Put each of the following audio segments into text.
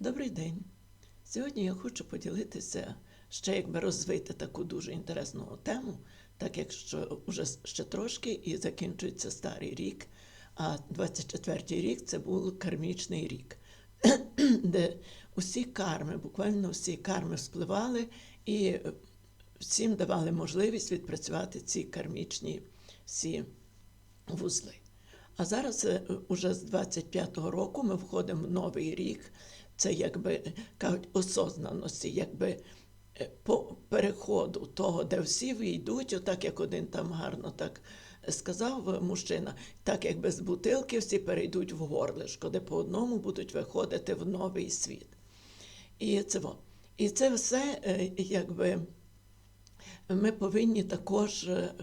Добрий день. Сьогодні я хочу поділитися ще якби розвити таку дуже інтересну тему, так як що вже ще трошки і закінчується старий рік, а 24-й рік це був кармічний рік, де усі карми, буквально всі карми вспливали і всім давали можливість відпрацювати ці кармічні всі вузли. А зараз е, уже з 25-го року ми входимо в новий рік. Це якби кажуть осознаності, якби е, по переходу того, де всі війдуть, отак як один там гарно так сказав мужчина, так як без бутилки всі перейдуть в горлишко, де по одному будуть виходити в новий світ. І це, і це все е, якби ми повинні також е,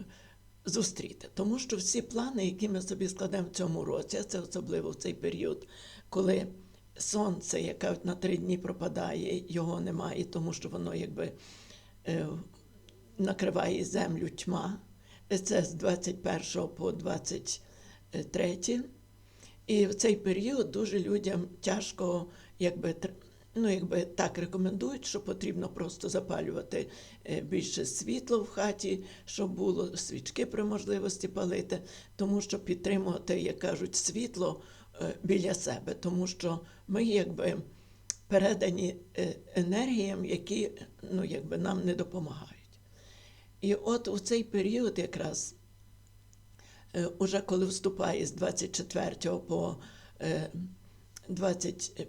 зустріти. Тому що всі плани, які ми собі складемо в цьому році, це особливо в цей період, коли сонце, яке на три дні пропадає, його немає, тому що воно якби е, накриває землю тьма. Це з 21 по 23. І в цей період дуже людям тяжко, якби ну, якби так рекомендують, що потрібно просто запалювати е, більше світло в хаті, щоб було свічки при можливості палити, тому що підтримувати, як кажуть, світло біля себе, тому що ми якби передані е, енергіям, які ну, якби нам не допомагають. І от у цей період якраз е, уже коли вступає з 24 по е, 20, е,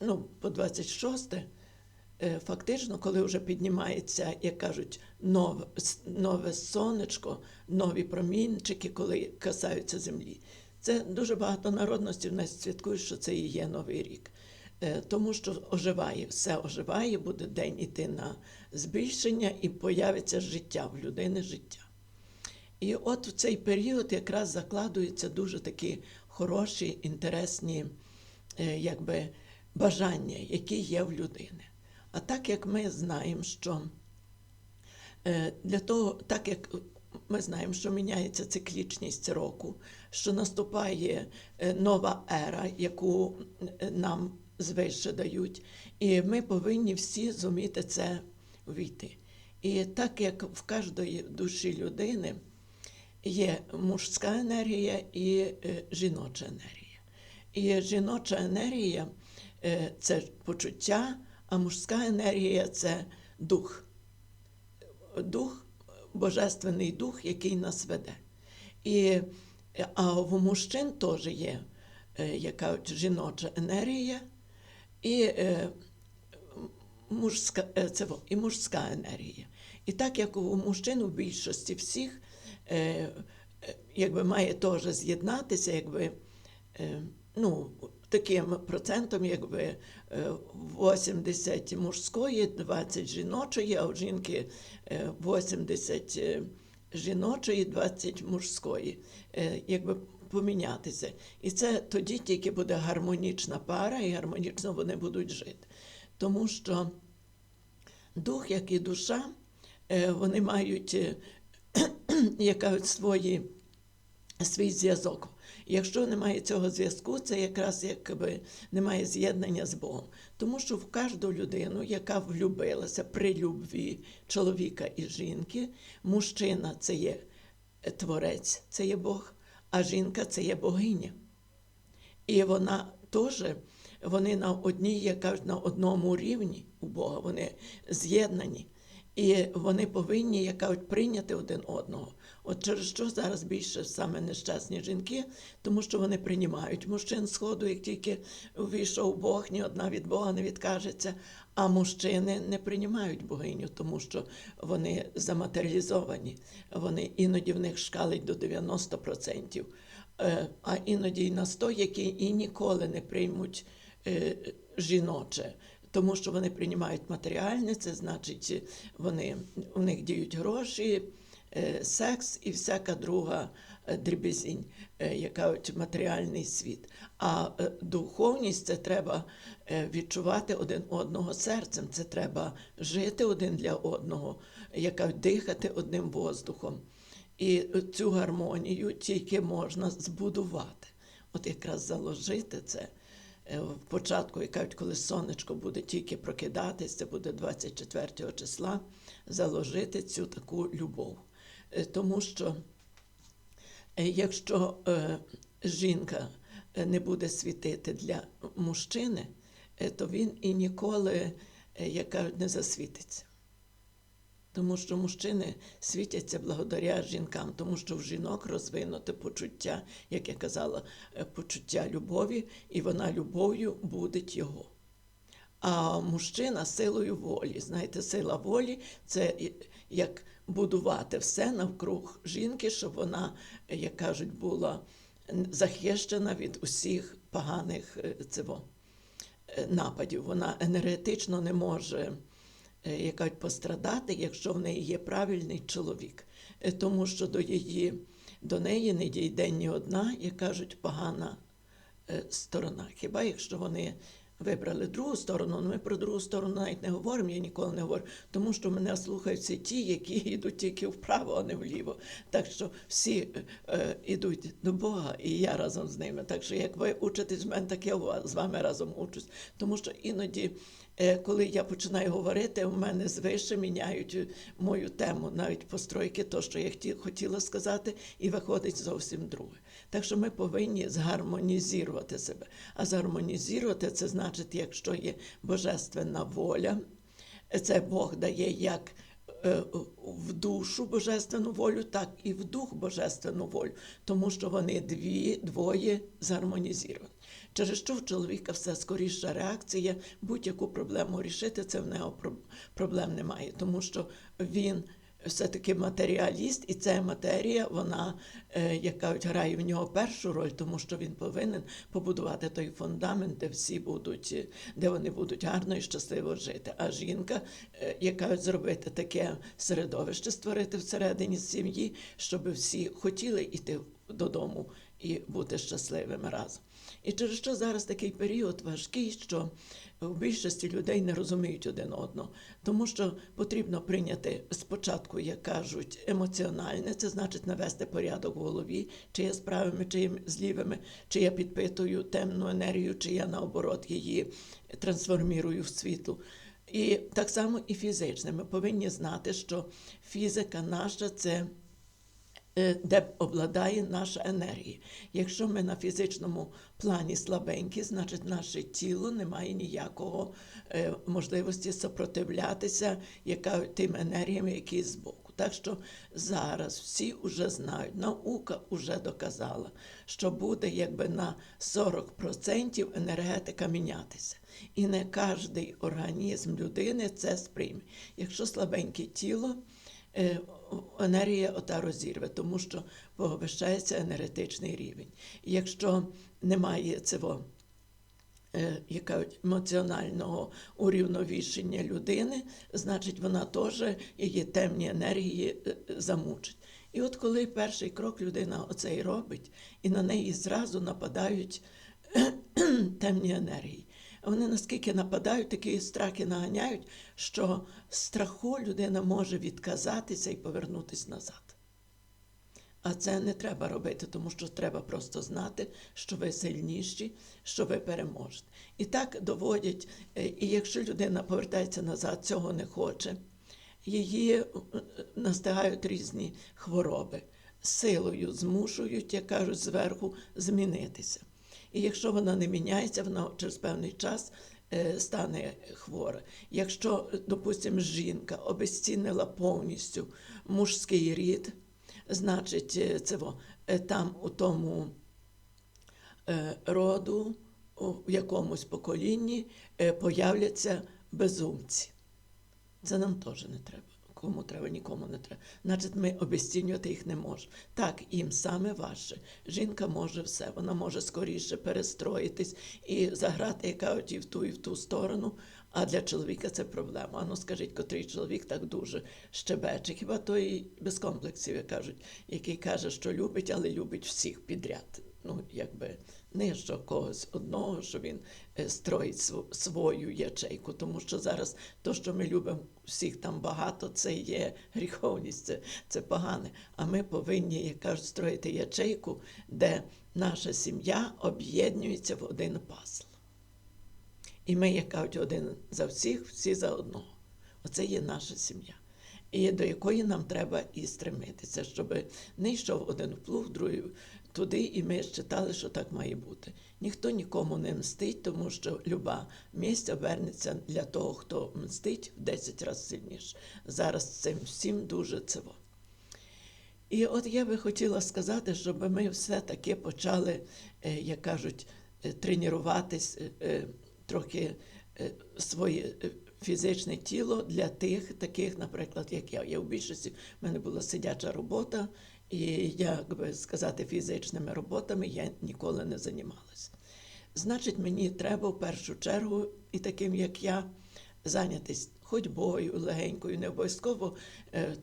ну, по 26, е, фактично, коли вже піднімається, як кажуть, нове, нове сонечко, нові промінчики, коли касаються землі. Це дуже багато народностей в нас святкують, що це і є Новий рік. Е, Тому що оживає, все оживає, буде день іти на збільшення і появиться життя в людини життя. І от в цей період якраз закладуються дуже такі хороші, інтересні е, якби, бажання, які є в людини. А так як ми знаємо, що е, для того, так як ми знаємо, що міняється циклічність року, що наступає е, нова ера, яку е, нам звище дають, і ми повинні всі зуміти це війти. І так як в кожної душі людини є мужська енергія і е, жіноча енергія. І жіноча енергія це почуття, а мужська енергія це дух. Дух, божественний дух, який нас веде. І, е, а в мужчин теж є е, яка жіноча енергія і е, мужська, це, і мужська енергія. І так як у мужчин у більшості всіх якби має теж з'єднатися, якби, ну, таким процентом, якби е, 80 мужської, 20 жіночої, а у жінки е, 80 е, жіночої, 20 мужської. Е, Якби помінятися. І це тоді тільки буде гармонічна пара, і гармонічно вони будуть жити. Тому що дух, як і душа, е, вони мають е, як кажуть, свої, свій зв'язок. Якщо немає цього зв'язку, це якраз якби немає з'єднання з Богом. Тому що в кожну людину, яка влюбилася при любві чоловіка і жінки, мужчина це є творець, це є Бог, а жінка це є богиня. І вона теж, вони на одній, як на одному рівні у Бога, вони з'єднані. І вони повинні, як прийняти один одного. От через що зараз більше саме нещасні жінки, тому що вони приймають мужчин сходу, як тільки увійшов Бог, ні одна від Бога не відкажеться. А мужчини не приймають богиню, тому що вони заматеріалізовані. Вони іноді в них шкалить до 90%, е, а іноді й на 100%, які і ніколи не приймуть е, жіноче. Тому що вони приймають матеріальне, це значить, вони, у них діють гроші, секс і всяка друга е, дрібезінь, е, яка матеріальний світ. А е, духовність це треба е, відчувати один одного серцем, це треба жити один для одного, яка дихати одним воздухом. І цю гармонію тільки можна збудувати. От якраз заложити це е, в початку, як кажуть, коли сонечко буде тільки прокидатись, це буде 24 числа, заложити цю таку любов. Е, Тому що Е, Якщо е, жінка не буде світити для мужчини, то він і ніколи, як кажуть, не засвітиться. Тому що мужчини світяться благодаря жінкам, тому що в жінок розвинуте почуття, як я казала, почуття любові, і вона любов'ю будить його. А мужчина силою волі. Знаєте, сила волі це як будувати все навкруг жінки, щоб вона, як кажуть, була захищена від усіх поганих е, цього, е, нападів. Вона енергетично не може е, як кажуть, пострадати, якщо в неї є правильний чоловік. Тому що до її, до неї не дійде ні одна, як кажуть, погана сторона. Хіба якщо вони вибрали другу сторону, ну ми про другу сторону навіть не говоримо, я ніколи не говорю, тому що мене слухаються ті, які йдуть тільки вправо, а не вліво. Так що всі е, йдуть до Бога, і я разом з ними. Так що як ви учитесь в мене, так я з вами разом учусь. Тому що іноді. е, Коли я починаю говорити, у мене звище міняють е, мою тему, навіть постройки, то, що я хотіла сказати, і виходить зовсім друге. Так що ми повинні згармонізувати себе. А згармонізувати це значить, якщо є божественна воля, це Бог дає як е, в душу божественну волю, так і в дух божественну волю, тому що вони дві, двоє згармонізовані. Через що в чоловіка все скоріша реакція, будь-яку проблему рішити, це в нього проблем немає, тому що він все-таки матеріаліст, і ця матерія, вона, е, як кажуть, грає в нього першу роль, тому що він повинен побудувати той фундамент, де всі будуть, де вони будуть гарно і щасливо жити. А жінка, е, як кажуть, зробити таке середовище, створити всередині сім'ї, щоб всі хотіли йти додому і бути щасливими разом. І через що зараз такий період важкий, що в більшості людей не розуміють один одного, тому що потрібно прийняти спочатку, як кажуть, емоціональне, це значить навести порядок в голові, чи я з правими, чи я з лівими, чи я підпитую темну енергію, чи я наоборот її трансформірую в світлу. І так само і фізичне. Ми повинні знати, що фізика наша це е, де обладає наша енергія. Якщо ми на фізичному плані слабенькі, значить наше тіло не має ніякого е, можливості сопротивлятися яка, тим енергіям, які збоку. Так що зараз всі вже знають, наука вже доказала, що буде якби на 40% енергетика мінятися. І не кожний організм людини це сприйме. Якщо слабеньке тіло, е, енергія ота розірве, тому що повищається енергетичний рівень. Якщо немає цього е, яка емоціонального урівновішення людини, значить вона теж її темні енергії е, замучить. І от коли перший крок людина оцей робить, і на неї зразу нападають темні енергії. Вони наскільки нападають, такі страхи наганяють, що страху людина може відказатися і повернутися назад. А це не треба робити, тому що треба просто знати, що ви сильніші, що ви переможете. І так доводять, е, і якщо людина повертається назад, цього не хоче, її е, настигають різні хвороби, силою змушують, як кажуть, зверху змінитися. І якщо вона не міняється, вона через певний час е, стане хвора. Якщо, допустимо, жінка обезцінила повністю мужський рід, значить, е, це е, там у тому роду, у якомусь поколінні появляться безумці. Це нам теж не треба. Кому треба, нікому не треба. Значить, ми обезцінювати їх не можемо. Так, їм саме важче. Жінка може все, вона може скоріше перестроїтись і заграти, яка от і в ту, і в ту сторону. А для чоловіка це проблема. А ну скажіть, котрий чоловік так дуже щебече. Хіба той без комплексів, як кажуть, який каже, що любить, але любить всіх підряд. Ну, якби не що когось одного, що він е, строїть свою ячейку, тому що зараз то, що ми любимо всіх там багато, це є гріховність, це, це погане. А ми повинні, як кажуть, строїти ячейку, де наша сім'я об'єднується в один пазл. І ми, як кажуть, один за всіх, всі за одного. Оце є наша сім'я. І до якої нам треба і стремитися, щоб не йшов один в плуг, другий туди, і ми читали, що так має бути. Ніхто нікому не мстить, тому що люба місць обернеться для того, хто мстить в 10 разів сильніше. Зараз цим всім дуже цево. І от я би хотіла сказати, щоб ми все-таки почали, е, як кажуть, е, тренуватись е, трохи своє фізичне тіло для тих, таких, наприклад, як я. Я в більшості в мене була сидяча робота, і як би сказати, фізичними роботами я ніколи не займалася. Значить, мені треба в першу чергу, і таким як я, зайнятися ходьбою легенькою, не обов'язково е,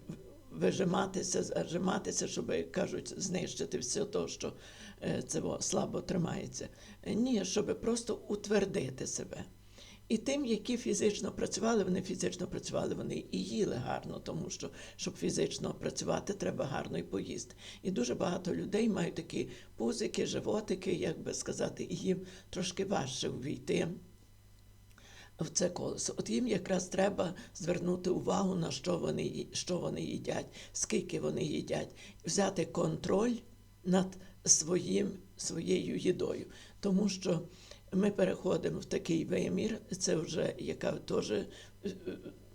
вижиматися, зажиматися, щоб, кажуть, знищити все те, що е, це слабо тримається. Ні, щоб просто утвердити себе. І тим, які фізично працювали, вони фізично працювали, вони і їли гарно, тому що щоб фізично працювати, треба гарно і поїсти. І дуже багато людей мають такі пузики, животики, як би сказати, і їм трошки важче увійти в це колесо. От їм якраз треба звернути увагу на що вони, що вони їдять, скільки вони їдять, взяти контроль над своїм, своєю їдою. Тому що ми переходимо в такий вимір, це вже яка теж е,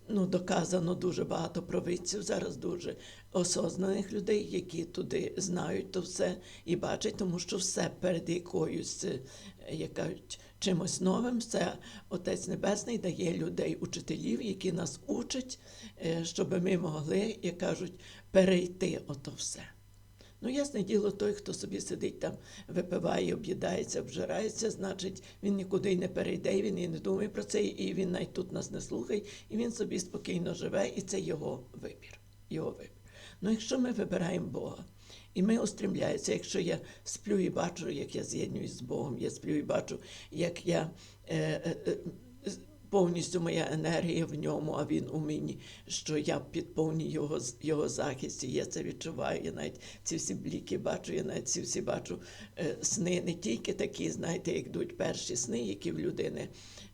ну, доказано дуже багато провидців, зараз дуже осознаних людей, які туди знають то все і бачать, тому що все перед якоюсь, е, як кажуть, чимось новим, все Отець Небесний дає людей, учителів, які нас учать, е, щоб ми могли, як кажуть, перейти ото все. Ну, ясне діло, той, хто собі сидить там, випиває, об'їдається, обжирається, значить, він нікуди не перейде, він і не думає про це, і він навіть тут нас не слухає, і він собі спокійно живе, і це його вибір. Його вибір. Ну, якщо ми вибираємо Бога, і ми устрімляємося, якщо я сплю і бачу, як я з'єднуюсь з Богом, я сплю і бачу, як я е, е, е, повністю моя енергія в ньому, а він у мені, що я під повній його, його захисті. Я це відчуваю. Я навіть ці всі бліки бачу, я навіть ці всі бачу е, сни, не тільки такі, знаєте, як йдуть перші сни, які в людини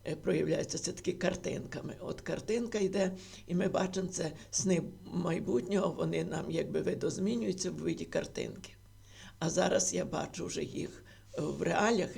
е, проявляються, це такі картинками. От картинка йде, і ми бачимо це сни майбутнього, вони нам якби видозмінюються в виді картинки. А зараз я бачу вже їх е, в реаліях.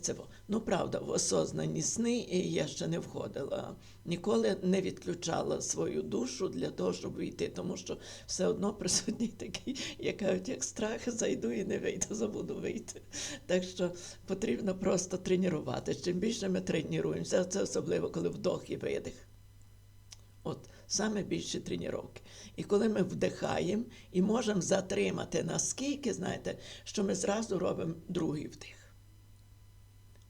Це ну правда, в осознані сни я ще не входила. Ніколи не відключала свою душу для того, щоб війти, тому що все одно присутній такий, як кажуть, як страх, зайду і не вийду, забуду вийти. Так що потрібно просто тренувати. Чим більше ми тренуємося, це особливо, коли вдох і видих. От саме більше тренування. І коли ми вдихаємо і можемо затримати наскільки, знаєте, що ми зразу робимо другий вдих.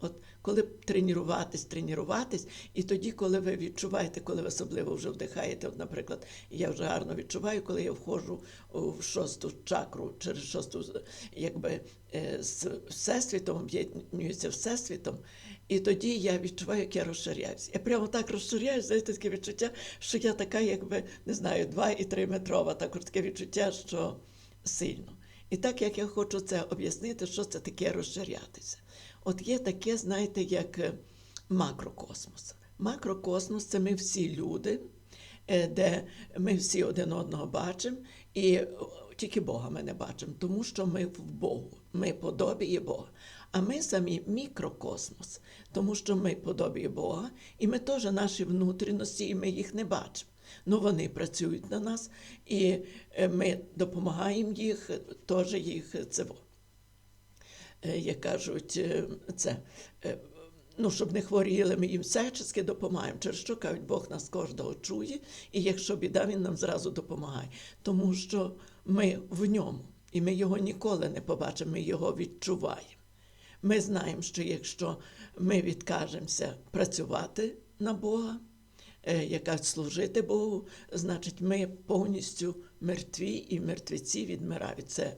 От коли тренуватись, тренуватись, і тоді, коли ви відчуваєте, коли ви особливо вже вдихаєте, от, наприклад, я вже гарно відчуваю, коли я входжу в шосту чакру, через шосту, якби е, з всесвітом, об'єднуюся всесвітом, і тоді я відчуваю, як я розширяюсь. Я прямо так розширяюсь, знаєте, таке відчуття, що я така, якби, не знаю, 2 і 3 метрова, також таке відчуття, що сильно. І так як я хочу це об'яснити, що це таке розширятися. От є таке, знаєте, як е, макрокосмос. Макрокосмос це ми всі люди, е, де ми всі один одного бачимо, і тільки Бога ми не бачимо, тому що ми в Богу, ми подобіє Бога. А ми самі мікрокосмос, тому що ми подобіє Бога, і ми теж наші внутрішності, і ми їх не бачимо. Ну, вони працюють на нас, і е, ми допомагаємо їх, теж їх е, це. Е, як кажуть, е, це. е, Ну, щоб не хворіли, ми їм всячески допомагаємо. Через що кажуть, Бог нас кожного чує, і якщо біда, він нам зразу допомагає. Тому що ми в ньому, і ми його ніколи не побачимо, ми його відчуваємо. Ми знаємо, що якщо ми відкажемося працювати на Бога, е, яка служити Богу, значить ми повністю мертві і мертвеці відмирають. Це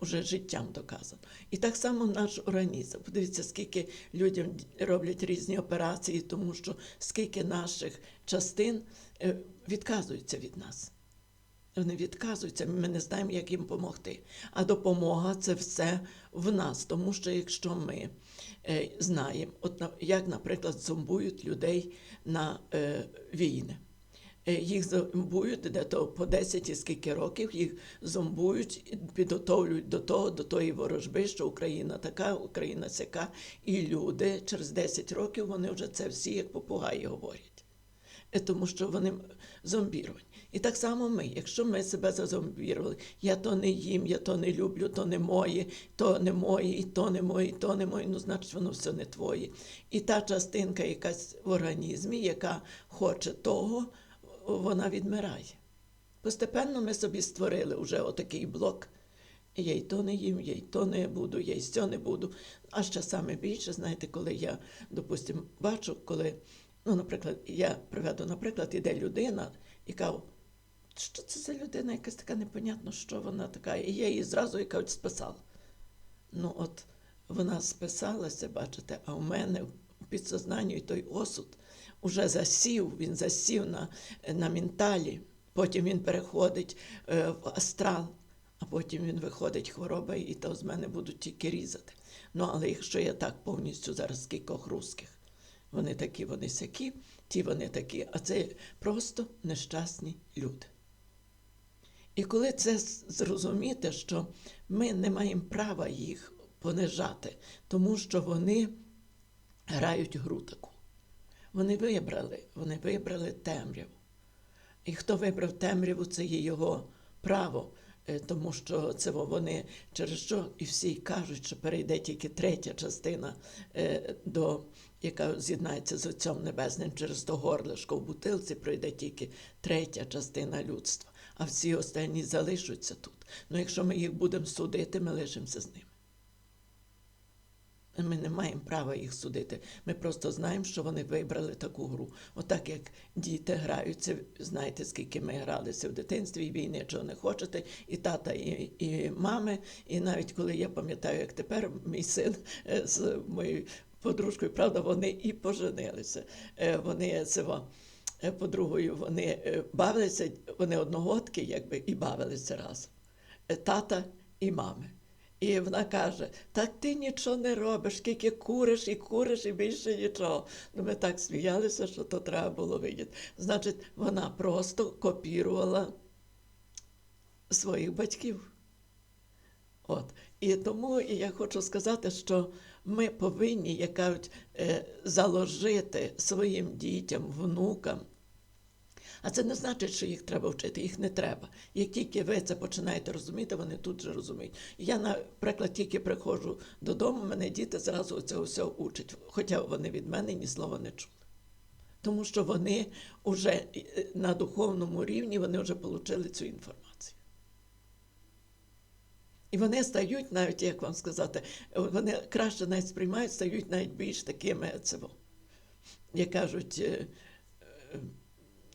вже життям доказано. І так само наш організм. Подивіться, скільки людям роблять різні операції, тому що скільки наших частин е, відказуються від нас. Вони відказуються, ми не знаємо, як їм допомогти. А допомога це все в нас, тому що якщо ми е, знаємо, от як, наприклад, зомбують людей на е, війни. Е, Їх зомбують де то по 10 і скільки років, їх зомбують, і підготовлюють до того, до тої ворожби, що Україна така, Україна сяка. І люди через 10 років вони вже це всі як попугаї говорять. Е, Тому що вони зомбіровані. І так само ми, якщо ми себе зазомбірували, я то не їм, я то не люблю, то не моє, то не моє, і то не моє, і то не моє, ну значить воно все не твоє. І та частинка якась в організмі, яка хоче того, вона відмирає. Постепенно ми собі створили вже отакий блок. Я й то не їм, я й то не буду, я й сьо не буду. А ще саме більше, знаєте, коли я, допустимо, бачу, коли, ну, наприклад, я приведу, наприклад, іде людина, яка, що це за людина, якась така непонятно, що вона така. І я її зразу яка списала. Ну, от вона списалася, бачите, а у мене в підсознанні той осуд уже засів, він засів на, на менталі, потім він переходить е, в астрал, а потім він виходить хвороба, і то з мене будуть тільки різати. Ну, але якщо я так повністю зараз кількох русських, вони такі, вони сякі, ті вони такі, а це просто нещасні люди. І коли це зрозуміти, що ми не маємо права їх понижати, тому що вони грають гру таку. Вони вибрали, вони вибрали темряву. І хто вибрав темряву, це є його право, е, тому що це вони через що і всі кажуть, що перейде тільки третя частина, е, до, яка з'єднається з Отцем Небесним через то горлишко в бутилці, пройде тільки третя частина людства, а всі останні залишаться тут. Ну якщо ми їх будемо судити, ми лишимося з ними. Ми не маємо права їх судити. Ми просто знаємо, що вони вибрали таку гру. Отак як діти граються, знаєте, скільки ми гралися в дитинстві, і війни, чого не хочете, і тата, і, і мами. І навіть коли я пам'ятаю, як тепер мій син е, з моєю подружкою, правда, вони і поженилися. Е, Вони це е, подругою, вони бавилися, вони одногодки, якби і бавилися разом. Е, Тата і мами. І вона каже: так ти нічого не робиш, скільки куриш і куриш, і більше нічого. Ну, ми так сміялися, що то треба було видіти. Значить, вона просто копірувала своїх батьків. От. І тому я хочу сказати, що ми повинні, як кажуть, е, заложити своїм дітям, внукам. А це не значить, що їх треба вчити, їх не треба. Як тільки ви це починаєте розуміти, вони тут же розуміють. Я, наприклад, тільки приходжу додому, мене діти зразу цього всього учать, хоча вони від мене ні слова не чули. Тому що вони вже е, на духовному рівні вони вже отримали цю інформацію. І вони стають навіть, як вам сказати, вони краще навіть сприймають, стають навіть більш такими, як кажуть, е, е,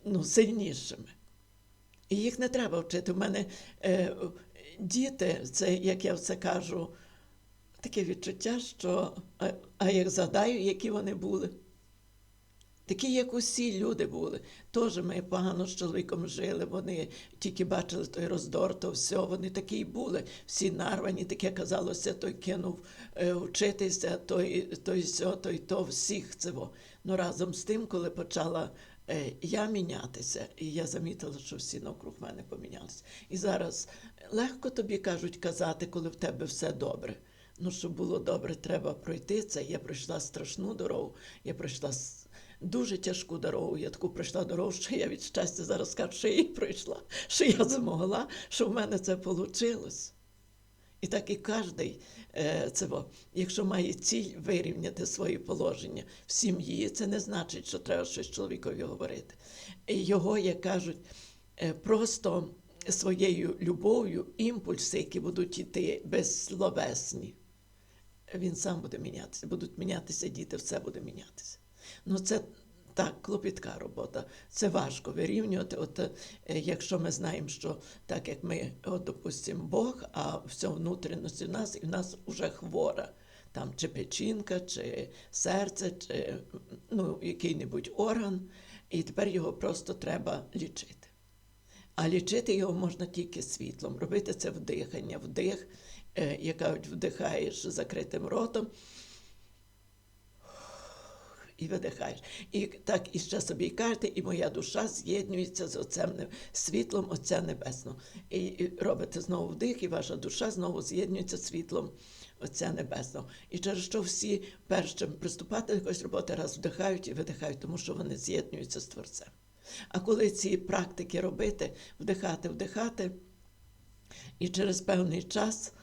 ну, сильнішими. І їх не треба вчити. У мене е, діти, це, як я це кажу, таке відчуття, що а, а як згадаю, які вони були. Такі, як усі люди були. Теж ми погано з чоловіком жили, вони тільки бачили той роздор, то все, вони такі й були. Всі нарвані, таке казалося, той кинув е, вчитися, той, той сьо, той то, всіх цього. Ну разом з тим, коли почала я мінятися, і я замітила, що всі навкруг мене помінялися. І зараз легко тобі кажуть казати, коли в тебе все добре. Ну, щоб було добре, треба пройти це. Я пройшла страшну дорогу, я пройшла дуже тяжку дорогу. Я таку пройшла дорогу, що я від щастя зараз скажу, що я її пройшла, що я змогла, що в мене це вийшло. І так і кожен, якщо має ціль вирівняти свої положення в сім'ї, це не значить, що треба щось чоловікові говорити. Його, як кажуть, е, просто своєю любов'ю, імпульси, які будуть йти безсловесні, він сам буде мінятися, будуть мінятися діти, все буде мінятися. Ну, це так, клопітка робота. Це важко вирівнювати. От е, якщо ми знаємо, що так як ми, от, допустимо, Бог, а все внутрішності в нас, і в нас вже хвора. Там чи печінка, чи серце, чи ну, який-небудь орган, і тепер його просто треба лічити. А лічити його можна тільки світлом, робити це вдихання, вдих, е, як кажуть, вдихаєш закритим ротом, і видихаєш. І так і ще собі кажете, і моя душа з'єднується з Отцем світлом Отця Небесного. І, робите знову вдих, і ваша душа знову з'єднується з світлом Отця Небесного. І через що всі, перш чим приступати до якоїсь роботи, раз вдихають і видихають, тому що вони з'єднуються з Творцем. А коли ці практики робити, вдихати, вдихати, і через певний час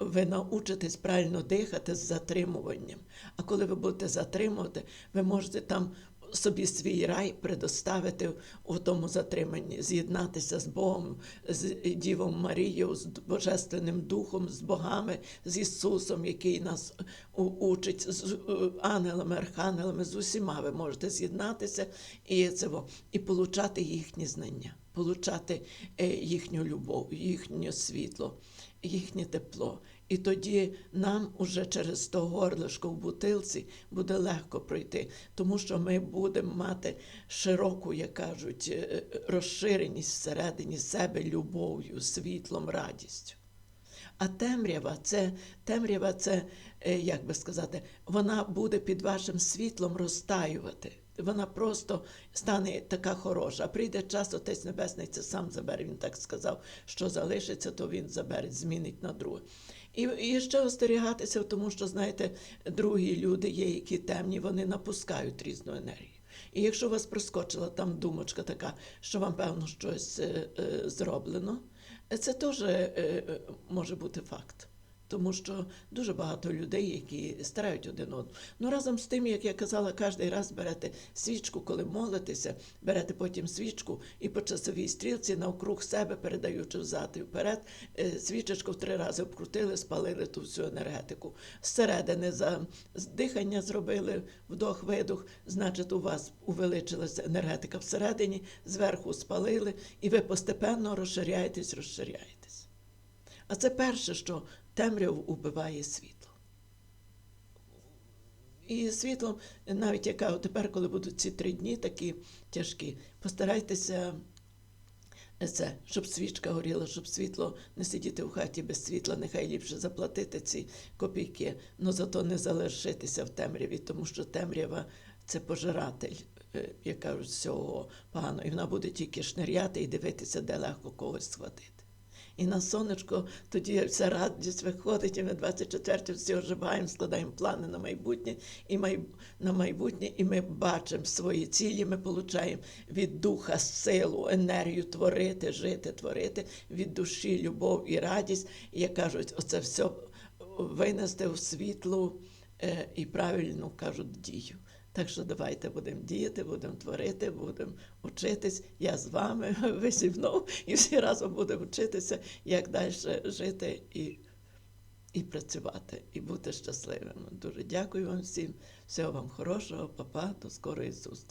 ви научитесь правильно дихати з затримуванням. А коли ви будете затримувати, ви можете там собі свій рай предоставити у тому затриманні, з'єднатися з Богом, з Дівом Марією, з Божественним Духом, з богами, з Ісусом, який нас учить, з е, ангелами, архангелами, з усіма ви можете з'єднатися і це і получати їхні знання, получати е, їхню любов, їхнє світло, їхнє тепло. І тоді нам уже через то горлишко в бутилці буде легко пройти, тому що ми будемо мати широку, як кажуть, е, е, розширеність всередині себе любов'ю, світлом, радістю. А темрява це темрява, це е, як би сказати, вона буде під вашим світлом розтаювати. Вона просто стане така хороша. Прийде час, Отець Небесний це сам забере. Він так сказав, що залишиться, то він забере, змінить на друге. І, і ще остерігатися, тому що, знаєте, другі люди є, які темні, вони напускають різну енергію. І якщо у вас проскочила там думочка така, що вам певно щось е, е, зроблено, це теж е, е, може бути факт. Тому що дуже багато людей, які старають один одного. Ну разом з тим, як я казала, кожен раз берете свічку, коли молитеся, берете потім свічку і по часовій стрілці навкруг себе, передаючи взад і вперед, е, свічечку в три рази обкрутили, спалили ту всю енергетику. Зсередини за дихання зробили вдох-видох, значить, у вас увеличилася енергетика всередині, зверху спалили, і ви постепенно розширяєтесь, розширяєтесь. А це перше, що темряву убиває світло. І світлом, навіть яка тепер, коли будуть ці три дні такі тяжкі, постарайтеся це, щоб свічка горіла, щоб світло не сидіти в хаті без світла, нехай ліпше заплатити ці копійки, але зато не залишитися в темряві, тому що темрява це пожиратель, е, як кажуть, всього поганого. І вона буде тільки шниряти і дивитися, де легко когось схватити. І на сонечко тоді вся радість виходить, і ми 24 всі оживаємо, складаємо плани на майбутнє, і май... на майбутнє, і ми бачимо свої цілі, ми получаємо від духа силу, енергію творити, жити, творити, від душі любов і радість. І як кажуть, оце все винести в світлу е, і правильну кажуть дію. Так що давайте будемо діяти, будемо творити, будемо вчитись. Я з вами, ви зі мною, і всі разом будемо вчитися, як далі жити і, і працювати, і бути щасливими. Дуже дякую вам всім. Всього вам хорошого, папа, до скорої зустрічі.